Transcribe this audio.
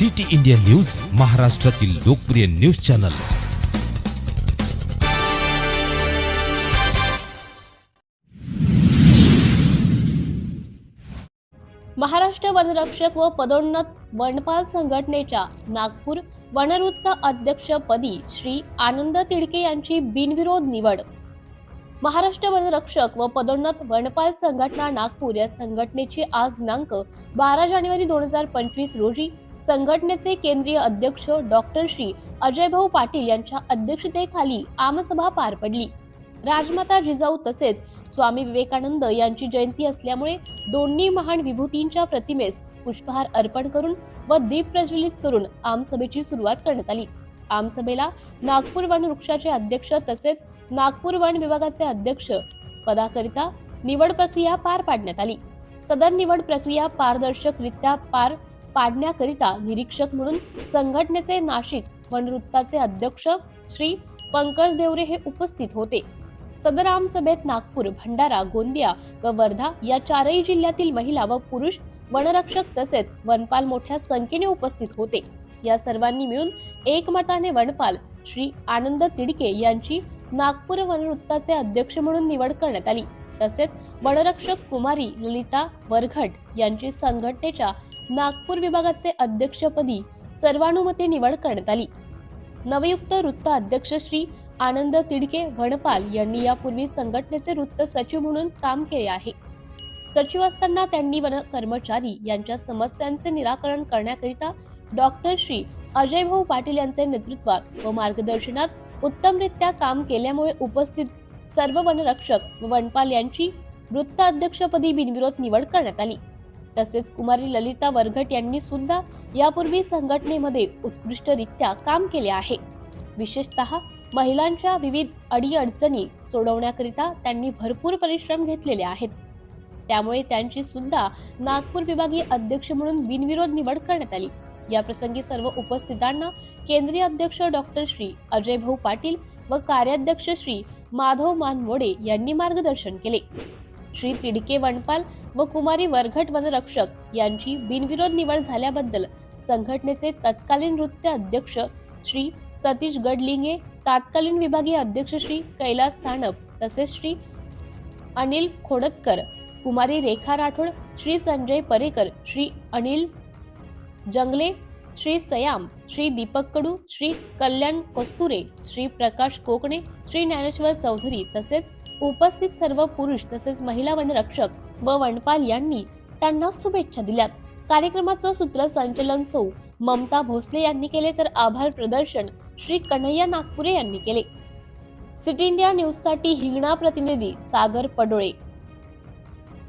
City India news महाराष्ट्रातील लोकप्रिय news channel. Maharashtra वनरक्षक व पदोन्नत वनपाल संघटनेच्या नागपूर वनवृत्त अध्यक्षपदी श्री आनंद तिडके यांची बिनविरोध निवड. महाराष्ट्र वनरक्षक व पदोन्नत वनपाल संघटना नागपूर या संघटनेची आज दिनांक बारा जानेवारी दोन हजार पंचवीस रोजी संघटनेचे केंद्रीय अध्यक्ष डॉक्टर श्री अजयभाऊ पाटील यांच्या अध्यक्षतेखाली आमसभा पार पडली. राजमाता जिजाऊ तसेच स्वामी विवेकानंद यांची जयंती असल्यामुळे दोन्ही महान विभूतींच्या प्रतिमेस पुष्पहार अर्पण करून व दीप प्रज्वलित करून आमसभेची सुरुवात करण्यात आली. आमसभेला नागपूर वन वृक्षाचे अध्यक्ष तसेच नागपूर वन विभागाचे अध्यक्ष पदाकरिता निवड प्रक्रिया पार पाडण्यात आली. सदर निवड प्रक्रिया पारदर्शकरित्या पार पाडण्याकरिता निरीक्षक म्हणून संघटनेचे नाशिक वनवृत्ताचे अध्यक्ष श्री पंकज देवरे हे उपस्थित होते. सदर आमसभेत नागपूर भंडारा गोंदिया व वर्धा या चारही जिल्ह्यातील महिला व पुरुष वनरक्षक तसेच वनपाल मोठ्या संख्येने उपस्थित होते. या सर्वांनी मिळून एकमताने वनपाल श्री आनंद तिडके यांची नागपूर वनवृत्ताचे अध्यक्ष म्हणून निवड करण्यात आली. तसेच वनरक्षक कुमारी ललिता वरघट यांची संघटनेच्या नागपूर विभागाचे अध्यक्षपदी सर्वानुमते निवड करण्यात आली. नवयुक्त वृत्त अध्यक्ष श्री आनंद तिडके वनपाल यांनी यापूर्वी संघटनेचे वृत्त सचिव म्हणून काम केले आहे. सचिव असताना त्यांनी वन कर्मचारी यांच्या समस्यांचे निराकरण करण्याकरिता डॉक्टर श्री अजयभाऊ पाटील यांचे नेतृत्वात व मार्गदर्शनात उत्तमरित्या काम केल्यामुळे उपस्थित सर्व वनरक्षक व वनपाल यांची वृत्ताध्यक्षपदी बिनविरोध निवड करण्यात आली. तसेच कुमारी ललिता वरघट यांनी सुद्धा यापूर्वी संघटनेमध्ये उत्कृष्टरित्या काम केले आहे. विशेषतः महिलांच्या विविध अडीअडचणी सोडवण्याकरिता त्यांनी भरपूर परिश्रम घेतलेले आहेत. त्यामुळे त्यांची सुद्धा नागपूर विभागीय अध्यक्ष म्हणून बिनविरोध निवड करण्यात आली. या प्रसंगी सर्व उपस्थितांना केंद्रीय अध्यक्ष डॉक्टर श्री अजय भाऊ पाटील व कार्याध्यक्ष श्री माधव मानमोडे यांनी मार्गदर्शन केले. श्री तिडके वनपाल व कुमारी वरघट वनरक्षक यांची बिनविरोध निवड झाल्याबद्दल संघटनेचे तत्कालीन नृत्य अध्यक्ष श्री सतीश गडलिंगे तात्कालीन विभागीय अध्यक्ष श्री कैलास सानप तसेच श्री अनिल खोडतकर कुमारी रेखा राठोड श्री संजय परेकर श्री अनिल जंगले श्री सयाम श्री दीपक कडू श्री कल्याण कस्तुरे श्री प्रकाश कोकणे श्री ज्ञानेश्वर चौधरी तसेच उपस्थित सर्व पुरुष तसेच महिला वनरक्षक व वनपाल यांनी त्यांना शुभेच्छा दिल्यात. कार्यक्रमाचं सूत्रसंचलन सौ ममता भोसले यांनी केले तर आभार प्रदर्शन श्री कन्हैया नागपुरे यांनी केले. सिटी इंडिया न्यूजसाठी हिंगणा प्रतिनिधी सागर पडोळे.